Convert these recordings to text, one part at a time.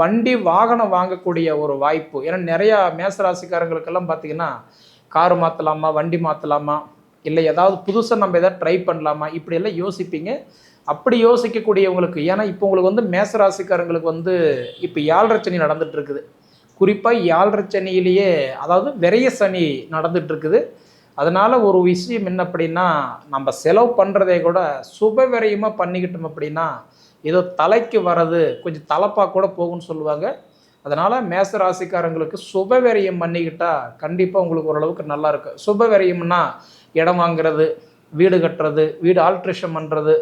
வண்டி வாகனம் வாங்கக்கூடிய ஒரு வாய்ப்பு. ஏன்னா நிறையா மேசராசிக்காரங்களுக்கெல்லாம் பார்த்தீங்கன்னா கார் மாற்றலாமா வண்டி மாற்றலாமா இல்லை ஏதாவது புதுசாக நம்ம எதாவது ட்ரை பண்ணலாமா இப்படியெல்லாம் யோசிப்பீங்க. அப்படி யோசிக்கக்கூடியவங்களுக்கு ஏன்னா இப்போ உங்களுக்கு வந்து மேசராசிக்காரங்களுக்கு வந்து இப்போ யாழ்ரை சனி நடந்துட்டு இருக்குது குறிப்பாக யாழ்ரை சனியிலேயே அதாவது விரைய சனி நடந்துட்டு இருக்குது அதனால் ஒரு விஷயம் என்ன அப்படின்னா நம்ம செலவு பண்ணுறதே கூட சுப விரயமாக பண்ணிக்கிட்டோம் அப்படின்னா ஏதோ தலைக்கு வர்றது கொஞ்சம் தலைப்பாக கூட போகும்னு சொல்லுவாங்க. அதனால் மேச ராசிக்காரங்களுக்கு சுபவிரயம் பண்ணிக்கிட்டால் கண்டிப்பாக உங்களுக்கு ஓரளவுக்கு நல்லா இருக்கும். இடம் வாங்குறது வீடு கட்டுறது வீடு ஆல்ட்ரேஷன் பண்ணுறது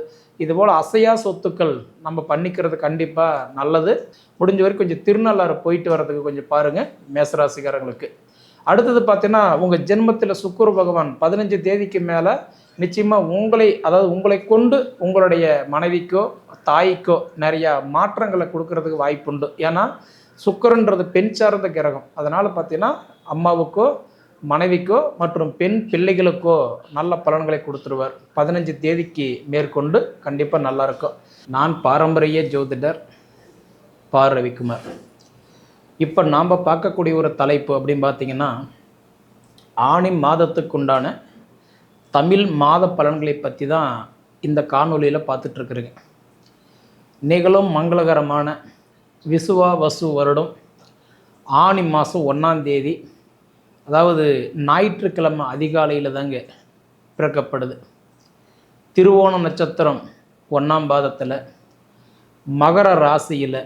இதுபோல் அசையா சொத்துக்கள் நம்ம பண்ணிக்கிறது கண்டிப்பாக நல்லது. முடிஞ்ச வரைக்கும் கொஞ்சம் திருநள்ளாறு போயிட்டு வர்றதுக்கு கொஞ்சம் பாருங்கள் மேசராசிக்காரங்களுக்கு. அடுத்தது பார்த்தீங்கன்னா உங்கள் ஜென்மத்தில் சுக்குரு பகவான் பதினஞ்சு தேதிக்கு மேலே நிச்சயமாக உங்களை அதாவது உங்களை கொண்டு உங்களுடைய மனைவிக்கோ தாய்க்கோ நிறையா மாற்றங்களை கொடுக்கறதுக்கு வாய்ப்புண்டு. ஏன்னா சுக்கரன்றது பெண் சார்ந்த கிரகம். அதனால் பார்த்தீங்கன்னா அம்மாவுக்கோ மனைவிக்கோ மற்றும் பெண் பிள்ளைகளுக்கோ நல்ல பலன்களை கொடுத்துருவார். பதினஞ்சு தேதிக்கு மேற்கொண்டு கண்டிப்பாக நல்லாயிருக்கும். நான் பாரம்பரிய ஜோதிடர் பா. ரவிக்குமார். இப்போ நாம் பார்க்கக்கூடிய ஒரு தலைப்பு அப்படின்னு பார்த்தீங்கன்னா ஆணி மாதத்துக்குண்டான தமிழ் மாத பலன்களை பற்றி தான் இந்த காணொலியில் பார்த்துட்ருக்குறேங்க. நிகழும் மங்களகரமான விசுவா வசு வருடம் ஆணி மாதம் ஒன்றாம் தேதி அதாவது ஞாயிற்றுக்கிழமை அதிகாலையில் தாங்க பிறக்கப்படுது. திருவோண நட்சத்திரம் ஒன்றாம் பாதத்தில் மகர ராசியில்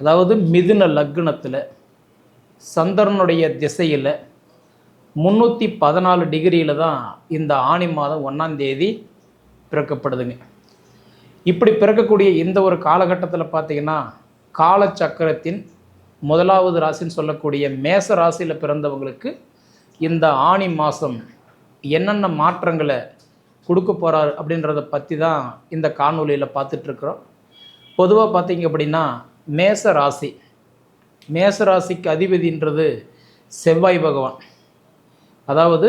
அதாவது மிதுன லக்னத்தில் சந்திரனுடைய திசையில் முந்நூற்றி பதினாலு டிகிரியில் தான் இந்த ஆணி மாதம் ஒன்றாம் தேதி பிறக்கப்படுதுங்க. இப்படி பிறக்கக்கூடிய இந்த ஒரு காலகட்டத்தில் பார்த்தீங்கன்னா காலச்சக்கரத்தின் முதலாவது ராசின்னு சொல்லக்கூடிய மேச ராசியில் பிறந்தவங்களுக்கு இந்த ஆணி மாதம் என்னென்ன மாற்றங்களை கொடுக்க போகிறார் அப்படின்றத பற்றி தான் இந்த காணொலியில் பார்த்துட்ருக்குறோம். பொதுவாக பார்த்தீங்க அப்படின்னா மேச ராசி. மேச ராசிக்கு அதிபதின்றது செவ்வாய் பகவான். அதாவது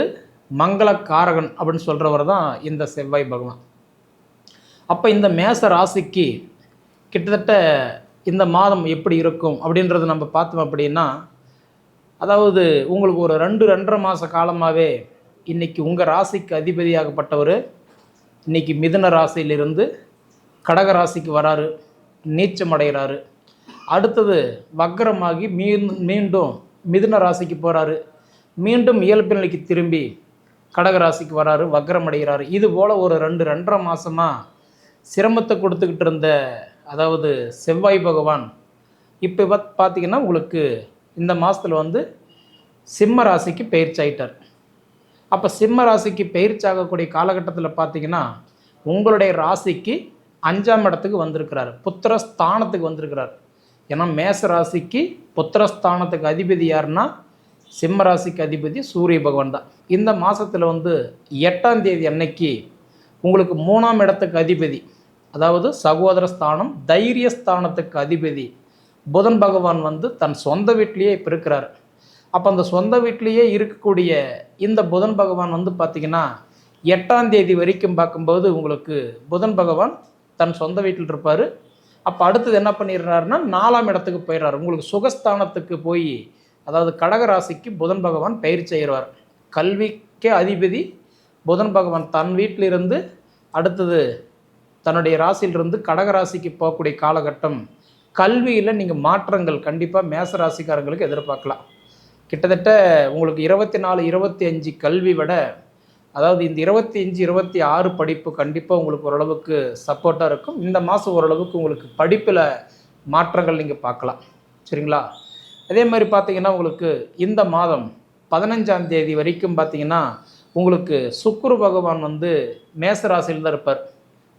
மங்களக்காரகன் அப்படின்னு சொல்கிறவர் தான் இந்த செவ்வாய் பகவான். அப்போ இந்த மேச ராசிக்கு கிட்டத்தட்ட இந்த மாதம் எப்படி இருக்கும் அப்படின்றத நம்ம பார்த்தோம் அப்படின்னா அதாவது உங்களுக்கு ஒரு ரெண்டு ரெண்டரை மாத காலமாகவே இன்றைக்கி உங்கள் ராசிக்கு அதிபதியாகப்பட்டவர் இன்றைக்கி மிதுன ராசியிலிருந்து கடக ராசிக்கு வராரு நீச்சம் அடைகிறாரு. அடுத்தது வக்ரமாகி மீண்டும் மீண்டும் மிதுன ராசிக்கு போகிறாரு மீண்டும் இயல்பு நிலைக்கு திரும்பி கடக ராசிக்கு வராரு வக்ரம் அடைகிறாரு இது போல் ஒரு ரெண்டு ரெண்டரை மாதமாக சிரமத்தை கொடுத்துக்கிட்டு இருந்த அதாவது செவ்வாய் பகவான் இப்போ பத் பார்த்தீங்கன்னா உங்களுக்கு இந்த மாதத்தில் வந்து சிம்ம ராசிக்கு பயிற்சி ஆயிட்டார். அப்போ சிம்ம ராசிக்கு பயிற்சி ஆகக்கூடிய காலகட்டத்தில் பார்த்தீங்கன்னா உங்களுடைய ராசிக்கு அஞ்சாம் இடத்துக்கு வந்திருக்கிறார். புத்திரஸ்தானத்துக்கு வந்திருக்கிறார். ஏன்னா மேச ராசிக்கு புத்திரஸ்தானத்துக்கு அதிபதி யாருன்னா சிம்மராசிக்கு அதிபதி சூரிய பகவான் தான். இந்த மாதத்தில் வந்து எட்டாம் தேதி அன்னைக்கு உங்களுக்கு மூணாம் இடத்துக்கு அதிபதி அதாவது சகோதர ஸ்தானம் தைரிய ஸ்தானத்துக்கு அதிபதி புதன் பகவான் வந்து தன் சொந்த வீட்டிலேயே இப்போ இருக்கிறார். அப்போ அந்த சொந்த வீட்டிலேயே இருக்கக்கூடிய இந்த புதன் பகவான் வந்து பார்த்திங்கன்னா எட்டாம் தேதி வரைக்கும் பார்க்கும்போது உங்களுக்கு புதன் பகவான் தன் சொந்த வீட்டில் இருப்பார். அப்போ அடுத்தது என்ன பண்ணிடுறாருன்னா நாலாம் இடத்துக்கு போயிடுறாரு. உங்களுக்கு சுகஸ்தானத்துக்கு போய் அதாவது கடகராசிக்கு புதன் பகவான் பயிர் செய்கிறார் கல்விக்கே அதிபதி புதன் பகவான். தன் வீட்டிலிருந்து அடுத்தது தன்னுடைய ராசியிலிருந்து கடகராசிக்கு போகக்கூடிய காலகட்டம். கல்வியில் நீங்கள் மாற்றங்கள் கண்டிப்பாக மேச ராசிக்காரங்களுக்கு எதிர்பார்க்கலாம். கிட்டத்தட்ட உங்களுக்கு இருபத்தி நாலு இருபத்தி அஞ்சு கல்வி விட அதாவது இந்த இருபத்தி அஞ்சு இருபத்தி ஆறு படிப்பு கண்டிப்பாக உங்களுக்கு ஓரளவுக்கு சப்போர்ட்டாக இருக்கும். இந்த மாதம் ஓரளவுக்கு உங்களுக்கு படிப்பில் மாற்றங்கள் நீங்கள் பார்க்கலாம். சரிங்களா? அதே மாதிரி பார்த்தீங்கன்னா உங்களுக்கு இந்த மாதம் பதினஞ்சாம் தேதி வரைக்கும் பார்த்தீங்கன்னா உங்களுக்கு சுக்குரு பகவான் வந்து மேச ராசியில் தான் இருப்பார்.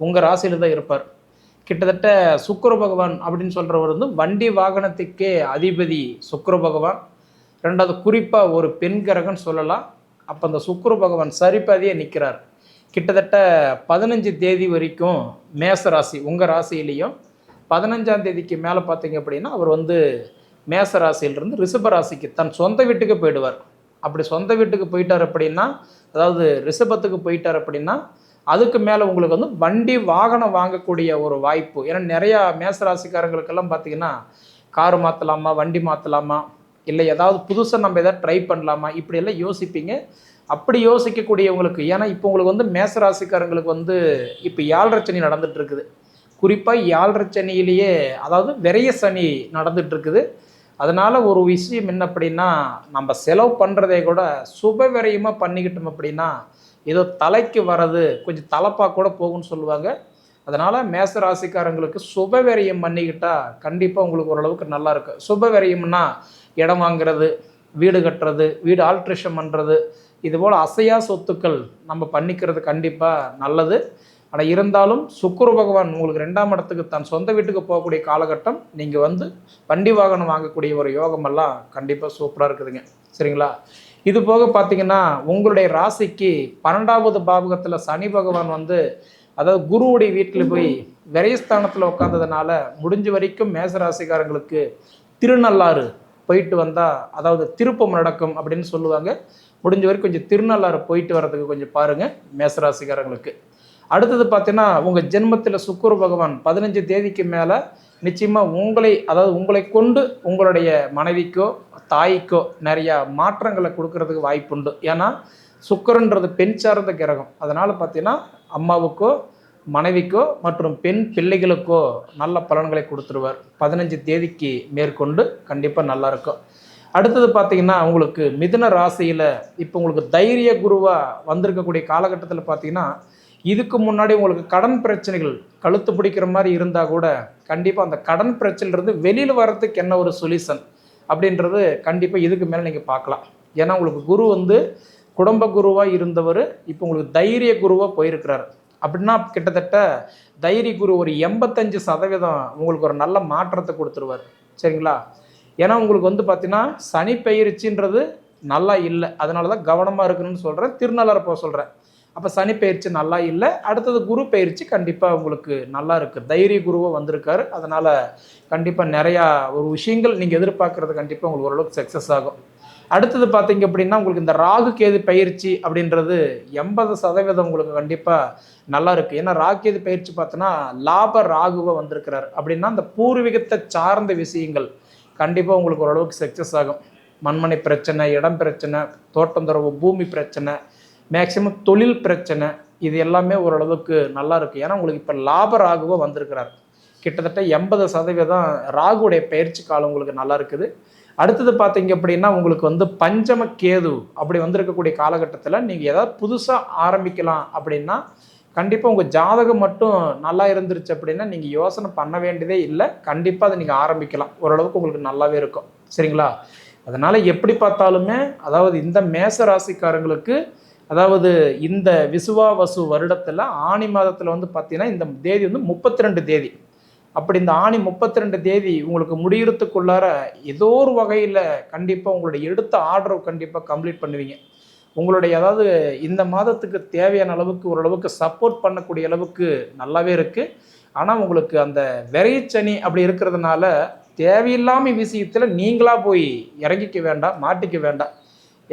உங்கள் ராசியில் தான் இருப்பார். கிட்டத்தட்ட சுக்குரு பகவான் அப்படின்னு சொல்கிறவர் வந்து வண்டி வாகனத்துக்கே அதிபதி சுக்குரு பகவான். ரெண்டாவது குறிப்பாக ஒரு பெண் கிரகம்னு சொல்லலாம். அப்போ அந்த சுக்குரு பகவான் சரிபாதியே நிற்கிறார் கிட்டத்தட்ட பதினஞ்சு தேதி வரைக்கும் மேச ராசி உங்கள் ராசியிலையும் பதினஞ்சாம் தேதிக்கு மேலே பார்த்தீங்க அப்படின்னா அவர் வந்து மேச ராசியிலிருந்து ரிஷப ராசிக்கு தன் சொந்த வீட்டுக்கு போயிடுவார். அப்படி சொந்த வீட்டுக்கு போயிட்டார் அப்படின்னா அதாவது ரிஷபத்துக்கு போயிட்டார் அப்படின்னா அதுக்கு மேலே உங்களுக்கு வந்து வண்டி வாகனம் வாங்கக்கூடிய ஒரு வாய்ப்பு. ஏன்னா நிறையா மேசராசிக்காரங்களுக்கெல்லாம் பார்த்தீங்கன்னா காரு மாற்றலாமா வண்டி மாற்றலாமா இல்லை ஏதாவது புதுசாக நம்ம எதாவது ட்ரை பண்ணலாமா இப்படியெல்லாம் யோசிப்பீங்க. அப்படி யோசிக்கக்கூடியவங்களுக்கு ஏன்னா இப்போ உங்களுக்கு வந்து மேசராசிக்காரங்களுக்கு வந்து இப்போ ஏழரை சனி நடந்துட்டு இருக்குது. குறிப்பாக ஏழரை சனியிலேயே அதாவது விரைய சனி நடந்துட்டு இருக்குது. அதனால் ஒரு விஷயம் என்ன அப்படின்னா நம்ம செலவு பண்ணுறதே கூட சுபவிரயமாக பண்ணிக்கிட்டோம் அப்படின்னா ஏதோ தலைக்கு வர்றது கொஞ்சம் தலைப்பாக கூட போகும்னு சொல்லுவாங்க. அதனால் மேச ராசிக்காரங்களுக்கு சுபவிரயம் பண்ணிக்கிட்டால் கண்டிப்பாக உங்களுக்கு ஓரளவுக்கு நல்லா இருக்கும். சுப இடம் வாங்குறது வீடு கட்டுறது வீடு ஆல்ட்ரேஷன் பண்ணுறது இதுபோல் அசையா சொத்துக்கள் நம்ம பண்ணிக்கிறது கண்டிப்பாக நல்லது. ஆனால் இருந்தாலும் சுக்குரு பகவான் உங்களுக்கு ரெண்டாம் இடத்துக்கு தன் சொந்த வீட்டுக்கு போகக்கூடிய காலகட்டம் நீங்கள் வந்து வண்டி வாகனம் வாங்கக்கூடிய ஒரு யோகமெல்லாம் கண்டிப்பாக சூப்பராக இருக்குதுங்க. சரிங்களா? இது போக பார்த்தீங்கன்னா உங்களுடைய ராசிக்கு பன்னெண்டாவது பாவகத்தில் சனி பகவான் வந்து அதாவது குருவுடைய வீட்டில் போய் விரயஸ்தானத்தில் உட்காந்ததுனால முடிஞ்ச வரைக்கும் மேசராசிக்காரங்களுக்கு திருநள்ளாறு போயிட்டு வந்தால் அதாவது திருப்பம் நடக்கும் அப்படின்னு சொல்லுவாங்க. முடிஞ்ச வரைக்கும் கொஞ்சம் திருநள்ளாறு போயிட்டு வர்றதுக்கு கொஞ்சம் பாருங்கள் மேசராசிக்காரங்களுக்கு அடுத்தது பார்த்தீங்கன்னா உங்கள் ஜென்மத்தில் சுக்குரு பகவான் பதினஞ்சு தேதிக்கு மேலே நிச்சயமாக உங்களை அதாவது உங்களை கொண்டு உங்களுடைய மனைவிக்கோ தாய்க்கோ நிறையா மாற்றங்களை கொடுக்கறதுக்கு வாய்ப்புண்டு ஏன்னா சுக்கரன்றது பெண் சார்ந்த கிரகம். அதனால் பார்த்தீங்கன்னா அம்மாவுக்கோ மனைவிக்கோ மற்றும் பெண் பிள்ளைகளுக்கோ நல்ல பலன்களை கொடுத்துருவார். பதினஞ்சு தேதிக்கு மேற்கொண்டு கண்டிப்பாக நல்லாயிருக்கும் அடுத்தது பார்த்தீங்கன்னா உங்களுக்கு மிதுன ராசியில் இப்போ உங்களுக்கு தைரிய குருவாக வந்திருக்கக்கூடிய காலகட்டத்தில் பார்த்தீங்கன்னா இதுக்கு முன்னாடி உங்களுக்கு கடன் பிரச்சனைகள் கழுத்து பிடிக்கிற மாதிரி இருந்தால் கூட கண்டிப்பாக அந்த கடன் பிரச்சனையிலிருந்து வெளியில் வர்றதுக்கு என்ன ஒரு சொல்யூஷன் அப்படின்றது கண்டிப்பாக இதுக்கு மேலே நீங்கள் பார்க்கலாம். ஏன்னா உங்களுக்கு குரு வந்து குடும்ப குருவாக இருந்தவர் இப்போ உங்களுக்கு தைரிய குருவாக போயிருக்கிறார். அப்படின்னா கிட்டத்தட்ட தைரிய குரு ஒரு எண்பத்தஞ்சு சதவீதம் உங்களுக்கு ஒரு நல்ல மாற்றத்தை கொடுத்துருவார். சரிங்களா? ஏன்னா உங்களுக்கு வந்து பார்த்தீங்கன்னா சனி பயிற்சின்றது நல்லா இல்லை. அதனால தான் கவனமாக இருக்கணும்னு சொல்கிறேன் திருநள்ளாறு போக சொல்கிறேன் அப்போ சனி பயிற்சி நல்லா இல்லை. அடுத்தது குரு பயிற்சி கண்டிப்பாக உங்களுக்கு நல்லா இருக்குது தைரிய குருவாக வந்திருக்காரு. அதனால் கண்டிப்பாக நிறையா ஒரு விஷயங்கள் நீங்கள் எதிர்பார்க்குறது கண்டிப்பாக உங்களுக்கு ஓரளவுக்கு சக்ஸஸ் ஆகும். அடுத்தது பார்த்தீங்க அப்படின்னா உங்களுக்கு இந்த ராகு கேது பயிற்சி அப்படின்றது எண்பது சதவீதம் உங்களுக்கு கண்டிப்பாக நல்லா இருக்குது ஏன்னா ராகு கேது பயிற்சி பார்த்தோன்னா லாப ராகுவை வந்திருக்கிறார். அப்படின்னா அந்த பூர்வீகத்தை சார்ந்த விஷயங்கள் கண்டிப்பாக உங்களுக்கு ஓரளவுக்கு சக்ஸஸ் ஆகும். மண்மனை பிரச்சனை இடம் பிரச்சனை தோட்டம் தரவு பூமி பிரச்சனை மேக்சிமம் தொழில் பிரச்சனை இது எல்லாமே ஓரளவுக்கு நல்லா இருக்குது ஏன்னா உங்களுக்கு இப்போ லாப ராகுவாக வந்திருக்கிறார். கிட்டத்தட்ட எண்பது சதவீதம் ராகுடைய பயிற்சி காலம் உங்களுக்கு நல்லா இருக்குது. அடுத்தது பார்த்தீங்க அப்படின்னா உங்களுக்கு வந்து பஞ்சம கேது அப்படி வந்திருக்கக்கூடிய காலகட்டத்தில் நீங்கள் ஏதாவது புதுசாக ஆரம்பிக்கலாம் அப்படின்னா கண்டிப்பாக உங்கள் ஜாதகம் மட்டும் நல்லா இருந்துருச்சு அப்படின்னா நீங்கள் யோசனை பண்ண வேண்டியதே இல்லை. கண்டிப்பாக அதை நீங்கள் ஆரம்பிக்கலாம். ஓரளவுக்கு உங்களுக்கு நல்லாவே இருக்கும். சரிங்களா? அதனால் எப்படி பார்த்தாலுமே அதாவது இந்த மேச ராசிக்காரங்களுக்கு அதாவது இந்த விசுவாவசு வருடத்தில் ஆணி மாதத்தில் வந்து பார்த்தீங்கன்னா இந்த தேதி வந்து முப்பத்தி ரெண்டு தேதி. அப்படி இந்த ஆணி முப்பத்தி ரெண்டு தேதி உங்களுக்கு முடியறதுக்குள்ளார ஏதோ ஒரு வகையில் கண்டிப்பாக உங்களுடைய எடுத்த ஆர்டரை கண்டிப்பாக கம்ப்ளீட் பண்ணுவீங்க. உங்களுடைய அதாவது இந்த மாதத்துக்கு தேவையான அளவுக்கு ஓரளவுக்கு சப்போர்ட் பண்ணக்கூடிய அளவுக்கு நல்லாவே இருக்குது ஆனால் உங்களுக்கு அந்த விரைச்சனி அப்படி இருக்கிறதுனால தேவையில்லாமல் விஷயத்தில் நீங்களாக போய் இறங்கிக்க வேண்டாம் மாட்டிக்க வேண்டாம்.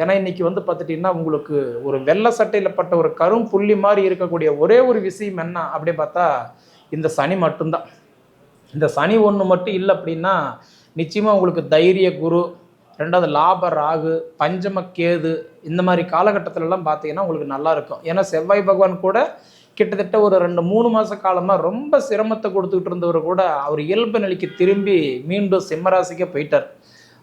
ஏன்னா இன்னைக்கு வந்து பார்த்துட்டிங்கன்னா உங்களுக்கு ஒரு வெள்ளை சட்டையில் பட்ட ஒரு கரும் புள்ளி மாதிரி இருக்கக்கூடிய ஒரே ஒரு விஷயம் என்ன அப்படின்னு பார்த்தா இந்த சனி மட்டும்தான். இந்த சனி ஒன்று மட்டும் இல்லை அப்படின்னா நிச்சயமாக உங்களுக்கு தைரிய குரு ரெண்டாவது லாப ராகு பஞ்சம கேது இந்த மாதிரி காலகட்டத்திலலாம் பார்த்தீங்கன்னா உங்களுக்கு நல்லா இருக்கும். ஏன்னா செவ்வாய் பகவான் கூட கிட்டத்தட்ட ஒரு ரெண்டு மூணு மாத காலமாக ரொம்ப சிரமத்தை கொடுத்துக்கிட்டு இருந்தவர் கூட அவர் இயல்பு நிலைக்கு திரும்பி மீண்டும் சிம்மராசிக்கே போயிட்டார்.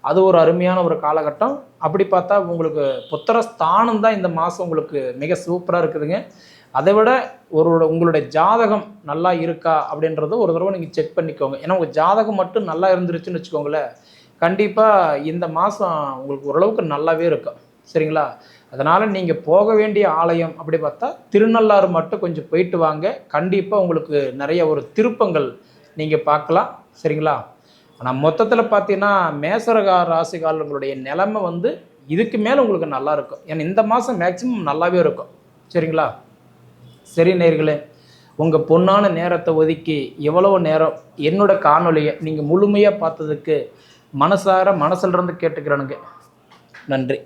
அது ஒரு அருமையான ஒரு காலகட்டம். அப்படி பார்த்தா உங்களுக்கு புத்திரஸ்தானம் தான் இந்த மாதம் உங்களுக்கு மிக சூப்பராக இருக்குதுங்க. அதை விட ஒரு உங்களுடைய ஜாதகம் நல்லா இருக்கா அப்படின்றத ஒரு தடவை நீங்கள் செக் பண்ணிக்கோங்க. ஏன்னா உங்கள் ஜாதகம் மட்டும் நல்லா இருந்துருச்சுன்னு வச்சுக்கோங்களேன். கண்டிப்பாக இந்த மாதம் உங்களுக்கு ஓரளவுக்கு நல்லாவே இருக்கும். சரிங்களா? அதனால் நீங்கள் போக வேண்டிய ஆலயம் அப்படி பார்த்தா திருநள்ளாறு மட்டும் கொஞ்சம் போயிட்டு வாங்க. கண்டிப்பாக உங்களுக்கு நிறைய ஒரு திருப்பங்கள் நீங்கள் பார்க்கலாம். சரிங்களா? ஆனால் மொத்தத்தில் பார்த்தீங்கன்னா மேசரகா ராசிகாரர்களுடைய நிலைமை வந்து இதுக்கு மேலே உங்களுக்கு நல்லா இருக்கும். ஏன்னா இந்த மாதம் மேக்சிமம் நல்லாவே இருக்கும். சரிங்களா? சரி நேர்களே உங்கள் பொண்ணான நேரத்தை ஒதுக்கி எவ்வளவு நேரம் என்னோட காணொலியை நீங்கள் முழுமையாக பார்த்ததுக்கு மனசார மனசிலிருந்து கேட்டுக்கிறனுங்க. நன்றி.